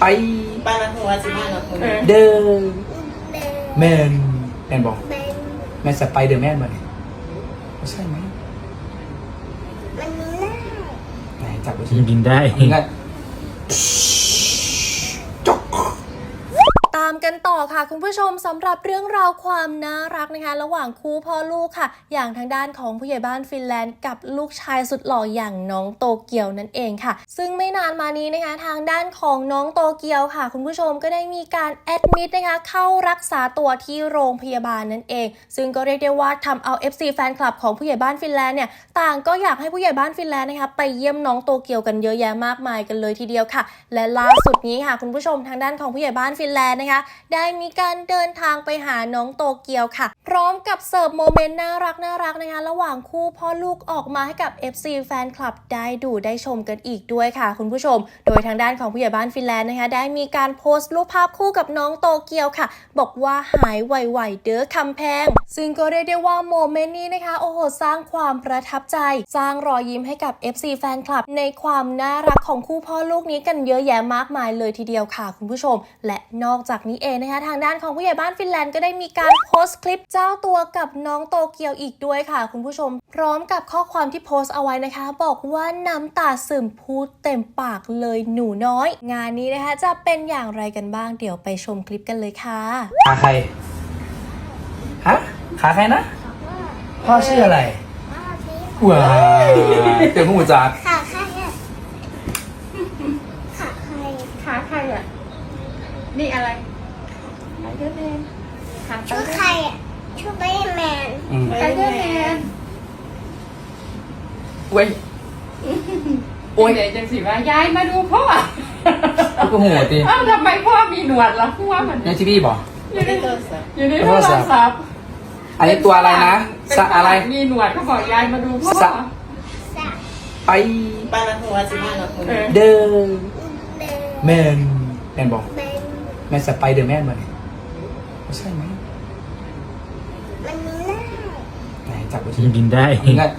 ไปป้าละหัวสิบ้าละหัวเดินแมนแมนบอกแมนสไปเดอร์แมนมาเนี่ยใช่ไหมมันง่าไหนจับดูสิบินได้ งั้นจก ตาม กันต่อค่ะ คุณผู้ชมสำหรับเรื่องราวความน่ารักนะคะ ระหว่างคู่พ่อลูกค่ะ อย่างทางด้านของผู้ใหญ่บ้านฟินแลนด์กับลูกชายสุดหล่ออย่างน้องโตเกียวนั่นเองค่ะ ซึ่งไม่นานมานี้นะคะ ทางด้านของน้องโตเกียวค่ะ คุณผู้ชมก็ได้มีการแอดมิดนะคะ เข้ารักษาตัวที่โรงพยาบาลนั่นเอง ซึ่งก็เรียกได้ว่าทำเอา FC แฟนคลับของผู้ใหญ่บ้านฟินแลนด์เนี่ยต่างก็อยากให้ผู้ใหญ่บ้านฟินแลนด์นะคะไปเยี่ยมน้องโตเกียวกันเยอะแยะมากมายกันเลยทีเดียวค่ะ และล่าสุดนี้ค่ะ คุณผู้ชมทางด้านของผู้ใหญ่บ้านฟินแลนด์นะคะได้มีการเดินทางไปหาน้องโตเกียวค่ะ พร้อมกับเสิร์ฟโมเมนต์น่ารักน่ารักนะคะ ระหว่างคู่พ่อลูกออกมาให้กับ FC แฟนคลับได้ดูได้ชมกันอีกด้วยค่ะ คุณผู้ชม โดยทางด้านของผู้ใหญ่บ้านฟินแลนด์นะคะ ได้มีการโพสต์รูปภาพคู่กับน้องโตเกียวค่ะ บอกว่าหายไวๆเด้อคำแพง ซึ่งก็เรียกได้ว่าโมเมนต์นี้นะคะโอ้โหสร้างความประทับใจ สร้างรอยยิ้มให้กับ FC แฟนคลับ ในความน่ารักของคู่พ่อลูกนี้กันเยอะแยะมากมายเลยทีเดียวค่ะ คุณผู้ชม และนอกจากนี้เองนะคะทางด้านของผู้ใหญ่บ้านฟินแลนด์ก็ได้มีการโพสต์คลิปเจ้าตัวกับน้องโตเกียวอีกด้วยค่ะ คุณผู้ชม พร้อมกับข้อความที่โพสต์เอาไว้นะคะ บอกว่าน้ำตาซึมพูดเต็มปากเลยหนูน้อย งานนี้นะคะจะเป็นอย่างไรกันบ้างเดี๋ยวไปชมคลิปกันเลยค่ะขาใครฮะขาใครนะพ่อชื่ออะไรพ่อพี่ว้าวเจอผู้จักขาใครอะขาใครขาใครอะนี่อะไร ไอเดอร์แมนขาชื่อใครอะชื่อไบแมนอืมไอเดอร์แมนเว้ย โอ้ย เดี๋ยวจังสิว่ายายมาดูพ่อลูกก็หัวตีเอ้าทำไมพ่อมีหนวดล่ะพ่อมันในทีวีบอก อยู่ในโทรศัพท์อยู่ในโทรศัพท์อันนี้ตัวอะไรนะสะอะไร มีหนวดเขาบอกยายมาดูพ่อสะสะไปป้าละหัวสิบ้าละหัวเดินเดินแมนแมนบอกเป็นแมนสไปเดอร์แมนมาเนี่ยไม่ ใช่ไหมมันง่ายไหนจับดูสิบินได้งั้น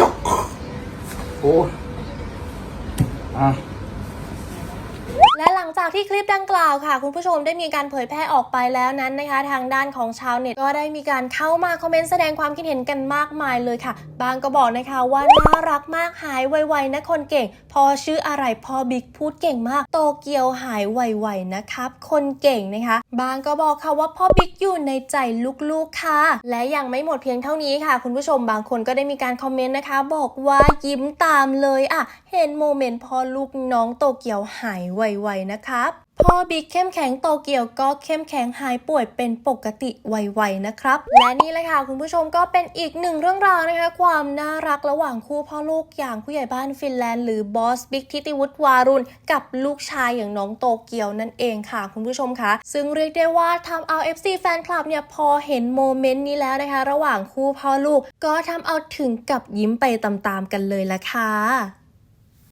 จกโอ้อะและหลัง จากที่คลิปดังกล่าวค่ะ คุณผู้ชมได้มีการเผยแพร่ออกไปแล้วนั้นนะคะ ทางด้านของชาวเน็ตก็ได้มีการเข้ามาคอมเมนต์แสดงความคิดเห็นกันมากมายเลยค่ะ บางก็บอกนะคะว่าน่ารักมากหายไวๆนะคนเก่ง พอชื่ออะไรพอบิ๊กพูดเก่งมาก โตเกียวหายไวๆนะครับ คนเก่งนะคะ บางก็บอกค่ะว่าพ่อบิ๊กอยู่ในใจลูกๆค่ะ และยังไม่หมดเพียงเท่านี้ค่ะ คุณผู้ชมบางคนก็ได้มีการคอมเมนต์นะคะ บอกว่ายิ้มตามเลยอะเห็นโมเมนต์พ่อลูกน้องโตเกียวหายไวๆนะครับ พ่อบิ๊กเข้มแข็งโตเกียวก็เข้มแข็งหายป่วยเป็นปกติไวๆนะครับ และนี่แหละค่ะคุณผู้ชมก็เป็นอีกหนึ่งเรื่องราวนะคะ ความน่ารักระหว่างคู่พ่อลูกอย่างผู้ใหญ่บ้านฟินแลนด์หรือบอสบิ๊กทิติวุฒิวารุณ กับลูกชายอย่างน้องโตเกียวนั่นเองค่ะคุณผู้ชมคะซึ่งเรียกได้ว่าทำเอา FC แฟนคลับเนี่ยพอเห็นโมเมนต์นี้แล้วนะคะ ระหว่างคู่พ่อลูกก็ทำเอาถึงกับยิ้มไปตามๆกันเลยละค่ะ